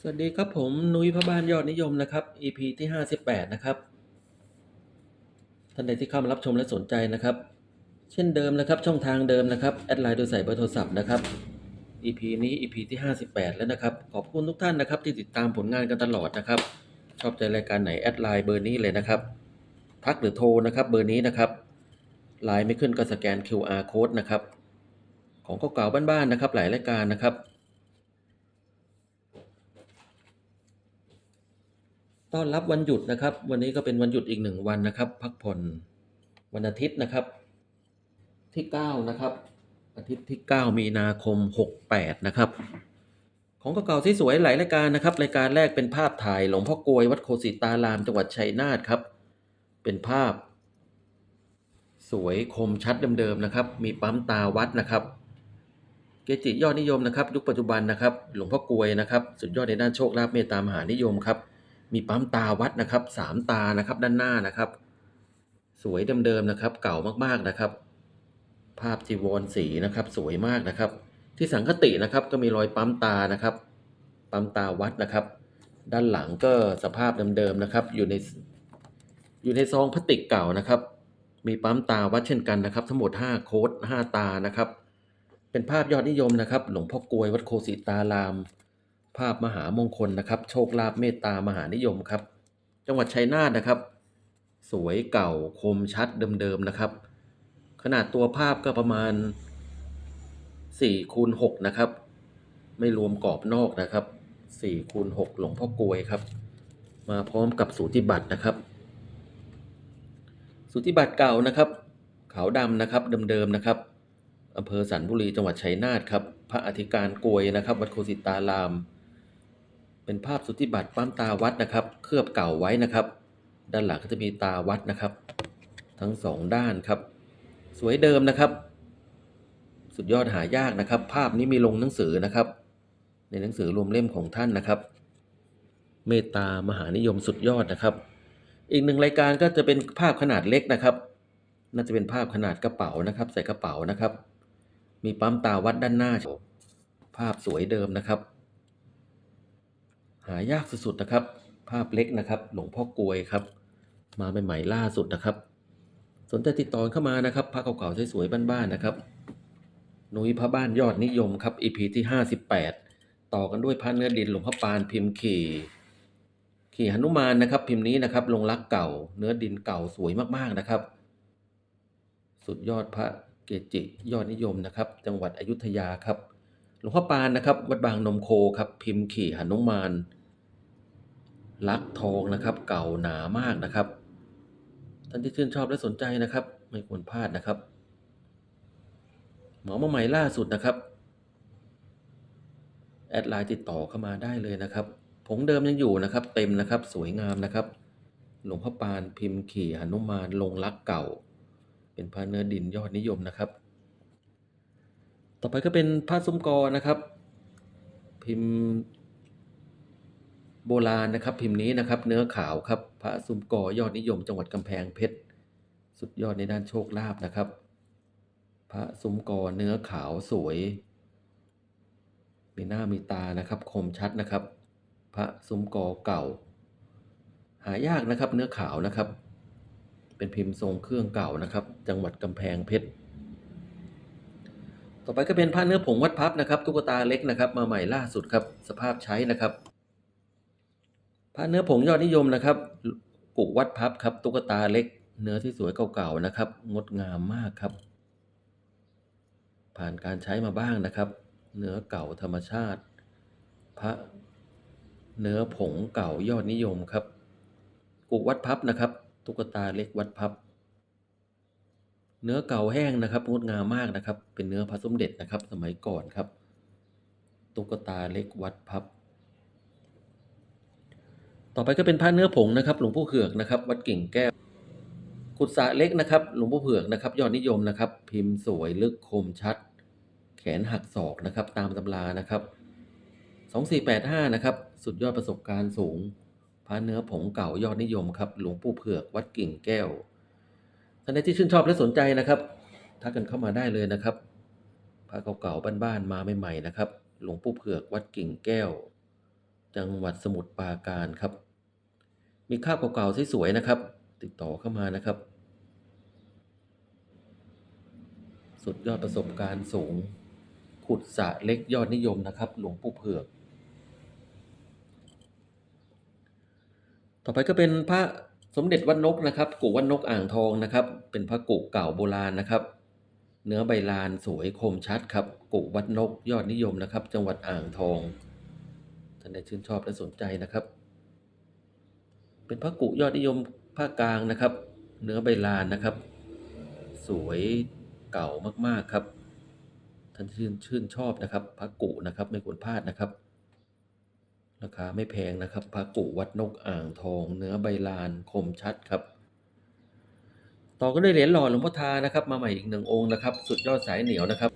สวัสดีครับผมนุ้ยพระบ้านยอดนิยมนะครับ EP ที่ 58 นะครับท่านใดที่เข้ามารับชมและสนใจนะครับ เช่นเดิมนะครับช่องทางเดิมนะครับแอดไลน์โดยใส่เบอร์โทรศัพท์นะครับ EP นี้ EP ที่ 58 แล้วนะครับ ขอบคุณทุกท่านนะครับ ที่ติดตามผลงานกันตลอดนะครับ ชอบใจรายการไหนแอดไลน์เบอร์นี้เลยนะครับ ทักหรือโทรนะครับเบอร์นี้นะครับไลน์ไม่ขึ้นก็สแกน QR code นะครับของเก่าๆบ้านๆนะครับ หลายรายการนะครับ ต้อนรับวันหยุดนะครับ วันนี้ก็เป็นวันหยุดอีกหนึ่งวันนะครับ พักผ่อนวันอาทิตย์นะครับ ที่เก้านะครับ อาทิตย์ที่เก้ามีนาคมหกแปดนะครับ ของเก่าๆที่สวยหลายรายการนะครับรายการแรกเป็นภาพถ่ายหลวงพ่อกลวยวัดโคสิตาราม จังหวัดชัยนาทครับ เป็นภาพ สวยคมชัดเดิมๆนะครับ มีปั๊มตาวัดนะครับ เกจิยอดนิยมนะครับ ยุคปัจจุบันนะครับ หลวงพ่อกลวยนะครับ สุดยอดในด้านโชคลาภเมตตามหานิยมครับ มีปั๊มตาวัดนะครับสามตานะครับด้านหน้านะครับ สวยเดิมๆนะครับ เก่ามากๆนะครับ ภาพจีวรสีนะครับ สวยมากนะครับ ที่สังคตินะครับก็มีรอยปั๊มตานะครับ ปั๊มตาวัดนะครับ ด้านหลังก็สภาพเดิมๆนะครับ อยู่ในอยู่ในซองพลาสติกเก่านะครับ มีปั๊มตาวัดเช่นกันนะครับ ทั้งหมด 5 โค้ด5ตานะครับ เป็นภาพยอดนิยมนะครับ หลวงพ่อกลวยวัดโคสิตาราม ภาพมหามงคลนะครับ โชคลาภเมตตามหานิยมครับ จังหวัดชัยนาทนะครับ สวยเก่าคมชัดเดิมๆนะครับ ขนาดตัวภาพก็ประมาณ4คูณ6นะครับ ไม่รวมกรอบนอกนะครับ4คูณ6หลวงพ่อกลวยครับ มาพร้อมกับสูติบัตรนะครับ สูติบัตรเก่านะครับขาวดำนะครับเดิมๆนะครับอำเภอสันบุรีจังหวัดชัยนาทครับ พระอธิการกวยนะครับ วัดโคสิตาราม เป็นภาพสุทธิบัตรปั๊มตาวัดนะครับ เคลือบเก่าไว้นะครับ ด้านหลังก็จะมีตาวัดนะครับ ทั้งสองด้านครับ สวยเดิมนะครับ สุดยอดหายากนะครับ ภาพนี้มีลงหนังสือนะครับ ในหนังสือรวมเล่มของท่านนะครับ เมตตามหานิยมสุดยอดนะครับ อีกหนึ่งรายการก็จะเป็นภาพขนาดเล็กนะครับ น่าจะเป็นภาพขนาดกระเป๋านะครับ ใส่กระเป๋านะครับ มีปั๊มตาวัดด้านหน้า ภาพสวยเดิมนะครับ หายากสุดๆนะครับ ภาพเล็กนะครับ หลวงพ่อกลวยครับ มาใหม่ๆล่าสุดนะครับ สนใจติดต่อเข้ามานะครับพระเก่าๆสวยๆบ้านๆนะครับนุ้ยพระบ้านยอดนิยมครับ EP ที่58ต่อกันด้วยพระเนื้อดินหลวงพ่อปานพิมพ์ขี่ขี่หนุมานนะครับ พิมพ์นี้นะครับ ลงรักเก่า เนื้อดินเก่าสวยมากๆนะครับ สุดยอดพระเกจิยอดนิยมนะครับ จังหวัดอยุธยาครับ หลวงพ่อปานนะครับ วัดบางนมโคครับ พิมพ์ขี่หนุมาน ลักทองนะครับ เก่าหนามากนะครับ ท่านที่ชื่นชอบและสนใจนะครับ ไม่ควรพลาดนะครับหมอมาใหม่ล่าสุดนะครับ แอดไลน์ติดต่อเข้ามาได้เลยนะครับผงเดิมยังอยู่นะครับ เต็มนะครับสวยงามนะครับ หลวงพ่อปานพิมพ์ขี่หนุมานลงรักเก่า เป็นพระเนื้อดินยอดนิยมนะครับ ต่อไปก็เป็นผ้าซุ้มกอนะครับ พิมพ์ โบราณนะครับ พิมพ์นี้นะครับ เนื้อขาวครับ พระซุ้มกอยอดนิยม จังหวัดกำแพงเพชรสุดยอดในด้านโชคลาภนะครับ พระซุ้มกอเนื้อขาวสวย มีหน้ามีตานะครับ คมชัดนะครับ พระซุ้มกอเก่า หายากนะครับ เนื้อขาวนะครับ เป็นพิมพ์ทรงเครื่องเก่านะครับ จังหวัดกำแพงเพชรต่อไปก็เป็นผ้าเนื้อผงวัดพับนะครับตุ๊กตาเล็กนะครับ มาใหม่ล่าสุดครับ สภาพใช้นะครับ ผ้าเนื้อผงยอดนิยมนะครับ กุวัดพับครับ ตุ๊กตาเล็ก เนื้อที่สวยเก่าๆนะครับ งดงามมากครับ ผ่านการใช้มาบ้างนะครับ เนื้อเก่าธรรมชาติ พระเนื้อผงเก่ายอดนิยมครับ กุวัดพับนะครับ ตุ๊กตาเล็กวัดพับ เนื้อเก่าแห้งนะครับ งดงามมากนะครับ เป็นเนื้อพระสมเด็จนะครับ สมัยก่อนครับ ตุ๊กตาเล็กวัดพับ ต่อไปก็เป็นพระเนื้อผงนะครับ หลวงพ่อเขือกนะครับ วัดกิ่งแก้วขุดสะเล็กนะครับ หลวงพ่อเผือกนะครับ ยอดนิยมนะครับ พิมพ์สวยลึกคมชัด แขนหักศอกนะครับ ตามตำรานะครับ 2485นะครับ สุดยอดประสบการณ์สูง พระเนื้อผงเก่ายอดนิยมครับ หลวงปู่เผือก วัดกิ่งแก้วท่านใดที่ชื่นชอบและสนใจนะครับ ทักกันเข้ามาได้เลยนะครับ พระเก่าๆบ้านๆมาใหม่ๆนะครับ หลวงปู่เผือก วัดกิ่งแก้ว จังหวัดสมุทรปราการครับ มีคราบเก่าๆสวยๆนะครับ ติดต่อเข้ามานะครับ สุดยอดประสบการณ์สูง ขุดสระเล็กยอดนิยมนะครับ หลวงปู่เผือก ต่อไปก็เป็นพระสมเด็จวัดนกนะครับกุวัดนกอ่างทองนะครับ เป็นพระกุเก่าโบราณนะครับ เนื้อใบลานสวยคมชัดครับกุวัดนกยอดนิยมนะครับ จังหวัดอ่างทองท่านใดชื่นชอบและสนใจนะครับ เป็นพระกุยอดนิยมภาคกลางนะครับ เนื้อใบลานนะครับ สวยเก่ามากๆครับ ท่านชื่นชื่นชอบนะครับพระกุนะครับไม่ควรพลาดนะครับ ราคาไม่แพงนะครับพระกุวัดนกอ่างทอง เนื้อใบลานคมชัดครับ ต่อก็ได้เหรียญหล่อหลวงพ่อทานะครับ มาใหม่อีกหนึ่งองค์นะครับ สุดยอดสายเหนียวนะครับ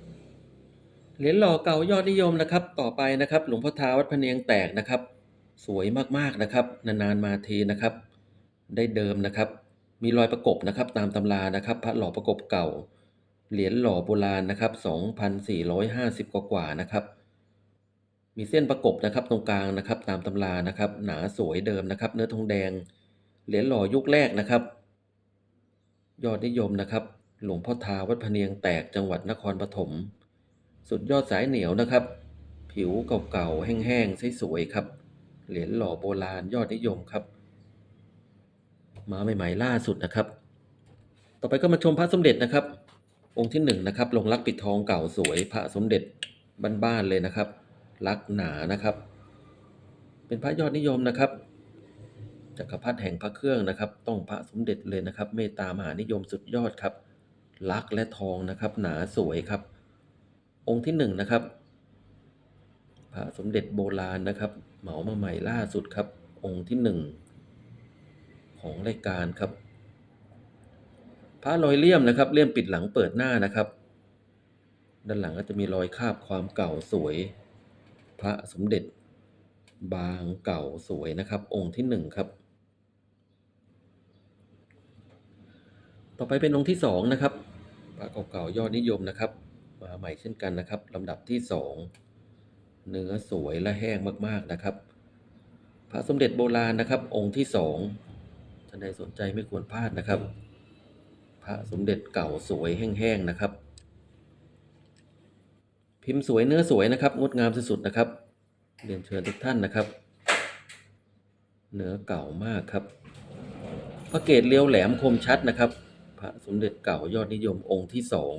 เหรียญหล่อเก่ายอดนิยมนะครับ ต่อไปนะครับ หลวงพ่อทาวัดพะเนียงแตกนะครับ สวยมากๆนะครับ นานๆมาทีนะครับ ได้เดิมนะครับ มีรอยประกบนะครับ ตามตำรานะครับ พระหล่อประกบเก่า เหรียญหล่อโบราณนะครับ 2,450 กว่าๆนะครับ มีเส้นประกบนะครับตรงกลางนะครับ ตามตำรานะครับ หนาสวยเดิมนะครับ เนื้อทองแดง เหรียญหล่อยุคแรกนะครับ ยอดนิยมนะครับ หลวงพ่อทาวัดพะเนียงแตกจังหวัดนครปฐม สุดยอดสายเหนียวนะครับ ผิวเก่าๆแห้งๆสวยๆครับ เหรียญหล่อโบราณยอดนิยมครับ มาใหม่ๆล่าสุดนะครับ ต่อไปก็มาชมพระสมเด็จนะครับ องค์ที่หนึ่งนะครับลงรักปิดทองเก่าสวยพระสมเด็จบ้านๆเลยนะครับ ลักหนานะครับ เป็นพระยอดนิยมนะครับจักรพรรดิแห่งพระเครื่องนะครับ ต้องพระสมเด็จเลยนะครับ เมตตามหานิยมสุดยอดครับ ลักและทองนะครับ หนาสวยครับ องค์ที่หนึ่งนะครับพระสมเด็จโบราณนะครับ เหมามาใหม่ล่าสุดครับ องค์ที่หนึ่งของรายการครับ พระรอยเลี่ยมนะครับเลี่ยมปิดหลังเปิดหน้านะครับ ด้านหลังก็จะมีรอยคาบความเก่าสวย พระสมเด็จ บางเก่าสวยนะครับ องค์ที่หนึ่งครับ ต่อไปเป็นองค์ที่สองนะครับพระเก่าๆยอดนิยมนะครับ มาใหม่เช่นกันนะครับลำดับที่สอง เนื้อสวยและแห้งมากๆนะครับ พระสมเด็จโบราณนะครับ องค์ที่สองท่านใดสนใจไม่ควรพลาดนะครับ พระสมเด็จเก่าสวยแห้งๆนะครับ พิมพ์สวยเนื้อสวยนะครับ งดงามสุดๆนะครับ เรียนเชิญทุกท่านนะครับ เนื้อเก่ามากครับ พระเกศเรียวแหลมคมชัดนะครับ พระสมเด็จเก่ายอดนิยมองค์ที่สอง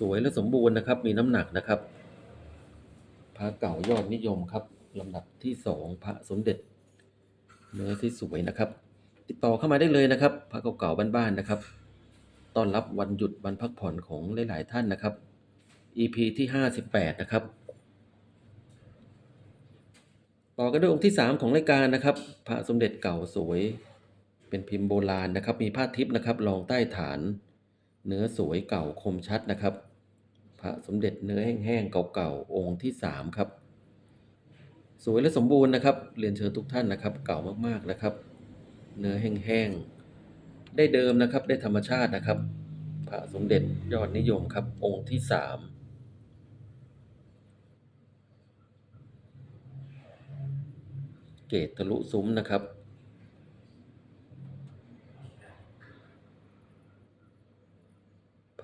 สวยและสมบูรณ์นะครับ มีน้ำหนักนะครับพระเก่ายอดนิยมครับลำดับที่สองพระสมเด็จเนื้อที่สวยนะครับ ติดต่อเข้ามาได้เลยนะครับ พระเก่าๆบ้านๆนะครับต้อนรับวันหยุดวันพักผ่อนของหลายๆท่านนะครับ EP ที่58นะครับต่อกันด้วยองค์ที่ 3 ของรายการนะครับ พระสมเด็จเก่าสวย เป็นพิมพ์โบราณนะครับ มีผ้าทิพย์นะครับรองใต้ฐาน เนื้อสวยเก่าคมชัดนะครับ พระสมเด็จเนื้อแห้งๆเก่าๆองค์ที่3ครับ สวยและสมบูรณ์นะครับ เรียนเชิญทุกท่านนะครับ เก่ามากๆนะครับ เนื้อแห้งๆได้เดิมนะครับ ได้ธรรมชาตินะครับ พระสมเด็จยอดนิยมครับ องค์ที่สามเกตทะลุซุ้มนะครับ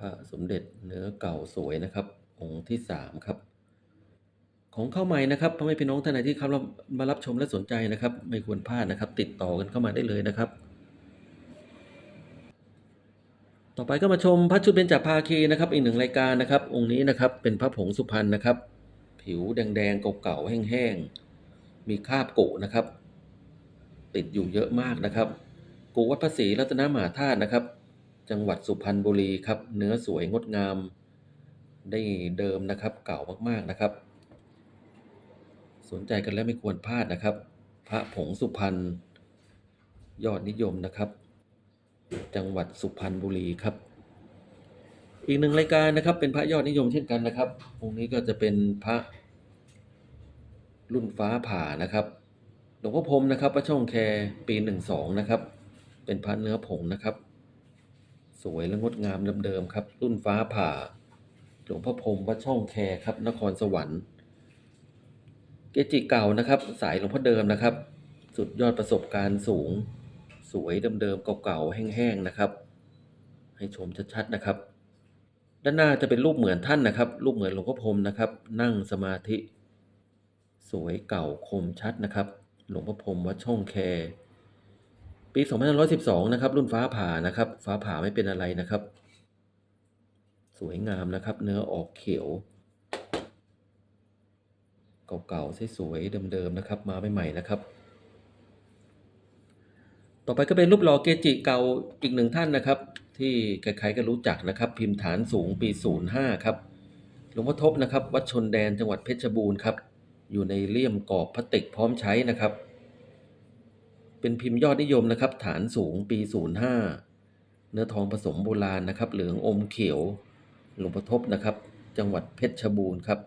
ระสมเด็จเนื้อเก่าสวยนะครับ องค์ที่สามครับ ของเข้าใหม่นะครับพ่อแม่พี่น้องท่านไหนที่เข้ามารับชมและสนใจนะครับ ไม่ควรพลาดนะครับ ติดต่อกันเข้ามาได้เลยนะครับ ต่อไปก็มาชมพระชุดเบญจภาคีนะครับ อีกหนึ่งรายการนะครับ องค์นี้นะครับเป็นพระผงสุพรรณนะครับ ผิวแดงๆเก่าๆแห้งๆมีคราบกุนะครับ ติดอยู่เยอะมากนะครับกุวัดพระศรีรัตนมหาธาตุนะครับ จังหวัดสุพรรณบุรีครับ เนื้อสวยงดงาม ได้เดิมนะครับ เก่ามากๆนะครับ สนใจกันแล้วไม่ควรพลาดนะครับ พระผงสุพรรณยอดนิยมนะครับ จังหวัดสุพรรณบุรีครับ อีกหนึ่งรายการนะครับ เป็นพระยอดนิยมเช่นกันนะครับองค์นี้ก็จะเป็นพระรุ่นฟ้าผ่านะครับหลวงพ่อพรมนะครับพระช่องแคปีหนึ่งสองนะครับ เป็นพระเนื้อผงนะครับ สวยและงดงามเดิมๆครับ รุ่นฟ้าผ่า หลวงพ่อพรมวัดช่องแคครับ นครสวรรค์ เกจิเก่านะครับ สายหลวงพ่อเดิมนะครับ สุดยอดประสบการณ์สูง สวยเดิมๆเก่าๆแห้งๆนะครับ ให้ชมชัดๆนะครับ ด้านหน้าจะเป็นรูปเหมือนท่านนะครับ รูปเหมือนหลวงพ่อพรมนะครับ นั่งสมาธิ สวยเก่าคมชัดนะครับ หลวงพ่อพรมวัดช่องแค ปี2512นะครับ รุ่นฟ้าผ่านะครับ ฟ้าผ่าไม่เป็นอะไรนะครับ สวยงามนะครับ เนื้อออกเขียว เก่าๆสวยๆเดิมๆนะครับ มาใหม่ๆนะครับ ต่อไปก็เป็นรูปหล่อเกจิเก่าอีกหนึ่งท่านนะครับ ที่ใครๆก็รู้จักนะครับ พิมพ์ฐานสูงปี 05 ครับหลวงพ่อทบนะครับ วัดชนแดนจังหวัดเพชรบูรณ์ครับ อยู่ในเลี่ยมกรอบพลาสติกพร้อมใช้นะครับ เป็นพิมพ์ยอดนิยมนะครับ ฐานสูงปี 05 เนื้อทองผสมโบราณนะครับ เหลืองอมเขียวหลวงพ่อทบนะครับ จังหวัดเพชรบูรณ์ครับ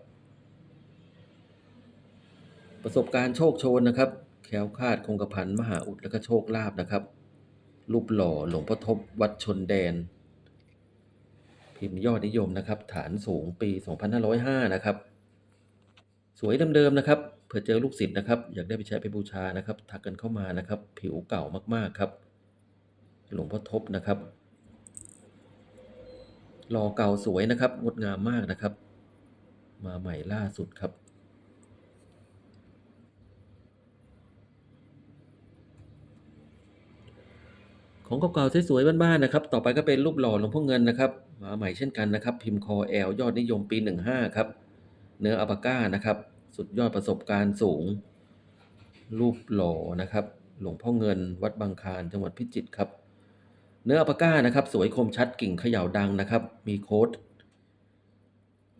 ประสบการณ์โชคโชนนะครับ แคล้วคลาดคงกระพันมหาอุดและก็โชคลาภนะครับ รูปหล่อหลวงพ่อทบวัดชนแดน พิมพ์ยอดนิยมนะครับ ฐานสูงปี 2505 นะครับ สวยเดิมๆนะครับ เผื่อเจอลูกศิษย์นะครับ อยากได้ไปใช้ไปบูชานะครับ ทักกันเข้ามานะครับ ผิวเก่ามากๆครับ หลวงพ่อทบนะครับหล่อเก่าสวยนะครับ งดงามมากนะครับ มาใหม่ล่าสุดครับของเก่าๆสวยๆบ้านๆนะครับ ต่อไปก็เป็นรูปหล่อหลวงพ่อเงินนะครับ มาใหม่เช่นกันนะครับ พิมพ์คอแอลยอดนิยมปี 15 ครับ เนื้ออัปาก้านะครับ สุดยอดประสบการณ์สูง รูปหล่อนะครับ หลวงพ่อเงินวัดบางคานจังหวัดพิจิตรครับ เนื้ออัปก้านะครับ สวยคมชัดกิ่งเขย่าดังนะครับ มีโค้ด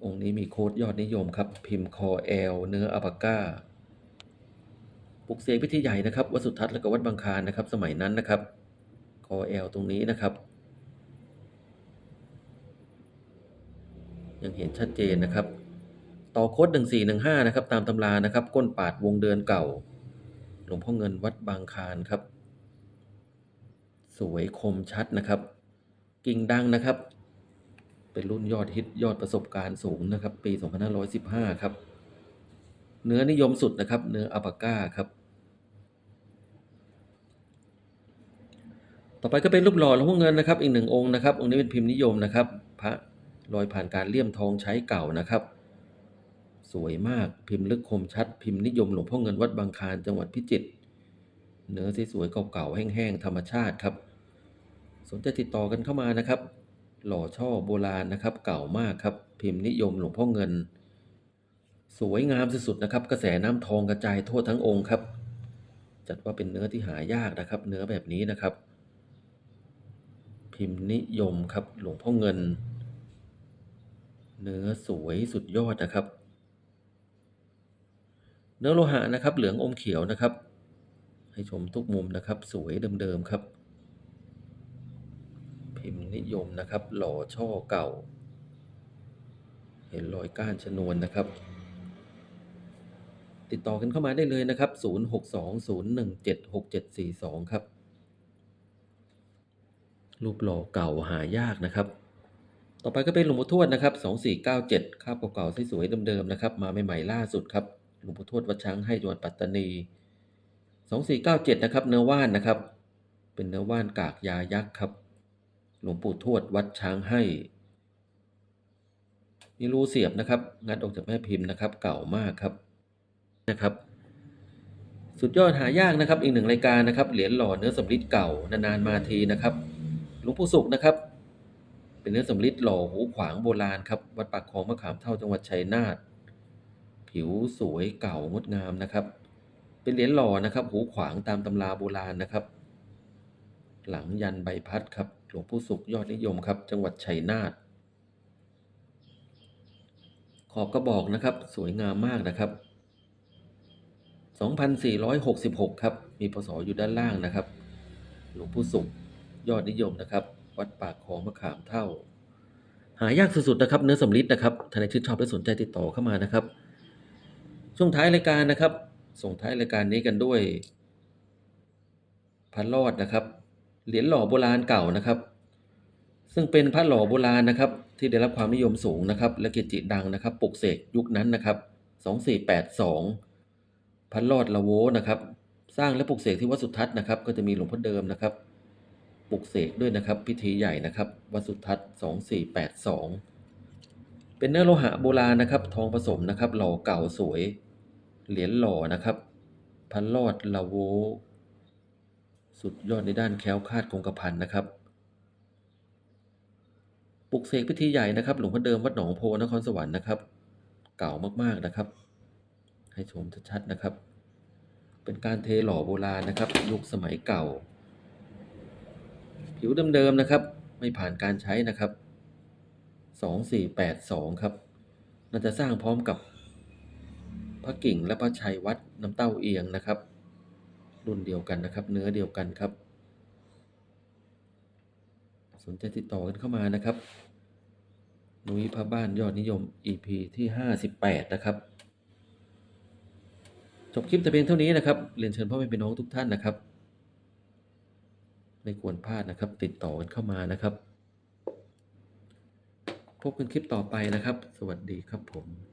องค์นี้มีโค้ดยอดนิยมครับ พิมพ์คอแอลเนื้ออัปก้าปลุกเสกพิธีใหญ่นะครับวัดสุทัศน์และก็วัดบางคานนะครับ สมัยนั้นนะครับคอแอลตรงนี้นะครับ ยังเห็นชัดเจนนะครับ ต่อโคด1415 นะครับ ตามตำรานะครับ ก้นปาดวงเดือนเก่า หลวงพ่อเงินวัดบางคานครับ สวยคมชัดนะครับ กิ่งดังนะครับ เป็นรุ่นยอดฮิตยอดประสบการณ์สูงนะครับ ปี 2515 ครับ เนื้อนิยมสุดนะครับ เนื้ออัปาก้าครับ ต่อไปก็เป็นรูปหล่อหลวงพ่อเงินนะครับ อีกหนึ่งองค์นะครับ องค์นี้เป็นพิมพ์นิยมนะครับ พระลอยผ่านการเลี่ยมทองใช้เก่านะครับ สวยมากพิมพ์ลึกคมชัด พิมพ์นิยมหลวงพ่อเงินวัดบางคลานจังหวัดพิจิตรเนื้อสวยๆเก่าๆแห้งๆธรรมชาติครับ สนใจติดต่อกันเข้ามานะครับ หล่อช่อโบราณนะครับ เก่ามากครับ พิมพ์นิยมหลวงพ่อเงิน สวยงามสุดๆนะครับ กระแสน้ำทองกระจายทั่วทั้งองค์ครับ จัดว่าเป็นเนื้อที่หายากนะครับ เนื้อแบบนี้นะครับ พิมพ์นิยมครับหลวงพ่อเงิน เนื้อสวยสุดยอดนะครับ เนื้อโลหะนะครับ เหลืองอมเขียวนะครับ ให้ชมทุกมุมนะครับ สวยเดิมๆครับ พิมพ์นิยมนะครับ หล่อช่อเก่า เห็นรอยก้านชนวนนะครับ ติดต่อกันเข้ามาได้เลยนะครับ 0620176742 ครับ รูปหล่อเก่าหายากนะครับต่อไปก็เป็นหลวงปู่ทวดนะครับ 2497คาบเก่าๆสวยๆเดิมๆนะครับ มาใหม่ๆล่าสุดครับ หลวงปู่ทวดวัดช้างให้จังหวัดปัตตานี 2497 นะครับ เนื้อว่านนะครับ เป็นเนื้อว่านกากยายักษ์ครับ หลวงปู่ทวดวัดช้างให้มีรูเสียบนะครับ งัดออกจากแม่พิมพ์นะครับ เก่ามากครับนะครับ สุดยอดหายากนะครับ อีกหนึ่งรายการนะครับ เหรียญหล่อเนื้อสำริดเก่านานๆมาทีนะครับ หลวงปู่สุขนะครับ เป็นเนื้อสำริดหล่อหูขวางโบราณครับ วัดปากคลองมะขามเท่าจังหวัดชัยนาท ผิวสวยเก่างดงามนะครับ เป็นเหรียญหล่อนะครับ หูขวางตามตำราโบราณนะครับ หลังยันใบพัดครับ หลวงปู่สุขยอดนิยมครับ จังหวัดชัยนาทขอบกระบอกนะครับ สวยงามมากนะครับ 2466 ครับ มีพศอยู่ด้านล่างนะครับ หลวงปู่สุขยอดนิยมนะครับ วัดปากคลองมะขามเท่า หายากสุดๆนะครับ เนื้อสำลิดนะครับท่านใดชื่นชอบและสนใจติดต่อเข้ามานะครับ ช่วงท้ายรายการนะครับ ส่งท้ายรายการนี้กันด้วยพันรอดนะครับ เหรียญหล่อโบราณเก่านะครับ ซึ่งเป็นพระหล่อโบราณนะครับ ที่ได้รับความนิยมสูงนะครับ และเกจิดังนะครับปลุกเสกยุคนั้นนะครับ 2482พันรอดละโวนะครับ สร้างและปลุกเสกที่วัดสุทัศน์นะครับ ก็จะมีหลวงพ่อเดิมนะครับปลุกเสกด้วยนะครับ พิธีใหญ่นะครับ วัดสุทัศน์สองสี่แปดสองเป็นเนื้อโลหะโบราณนะครับ ทองผสมนะครับ หล่อเก่าสวย เหรียญหล่อนะครับพันรอดละโว สุดยอดในด้านแคล้วคาดคงกระพันนะครับ ปลุกเสกพิธีใหญ่นะครับ หลวงพ่อเดิมวัดหนองโพนครสวรรค์นะครับ เก่ามากๆนะครับ ให้ชมชัดๆนะครับ เป็นการเทหล่อโบราณนะครับ ยุคสมัยเก่า ผิวเดิมๆนะครับ ไม่ผ่านการใช้นะครับสองสี่แปดสองครับน่าจะสร้างพร้อมกับ พระกิ่งและพระชัยวัดน้ำเต้าเอียงนะครับ รุ่นเดียวกันนะครับ เนื้อเดียวกันครับ สนใจติดต่อกันเข้ามานะครับนุ้ยพระบ้านยอดนิยม EP ที่ 58 นะครับ จบคลิปแต่เพียงเท่านี้นะครับ เรียนเชิญพ่อแม่พี่น้องทุกท่านนะครับ ไม่ควรพลาดนะครับ ติดต่อกันเข้ามานะครับ พบกันคลิปต่อไปนะครับ สวัสดีครับผม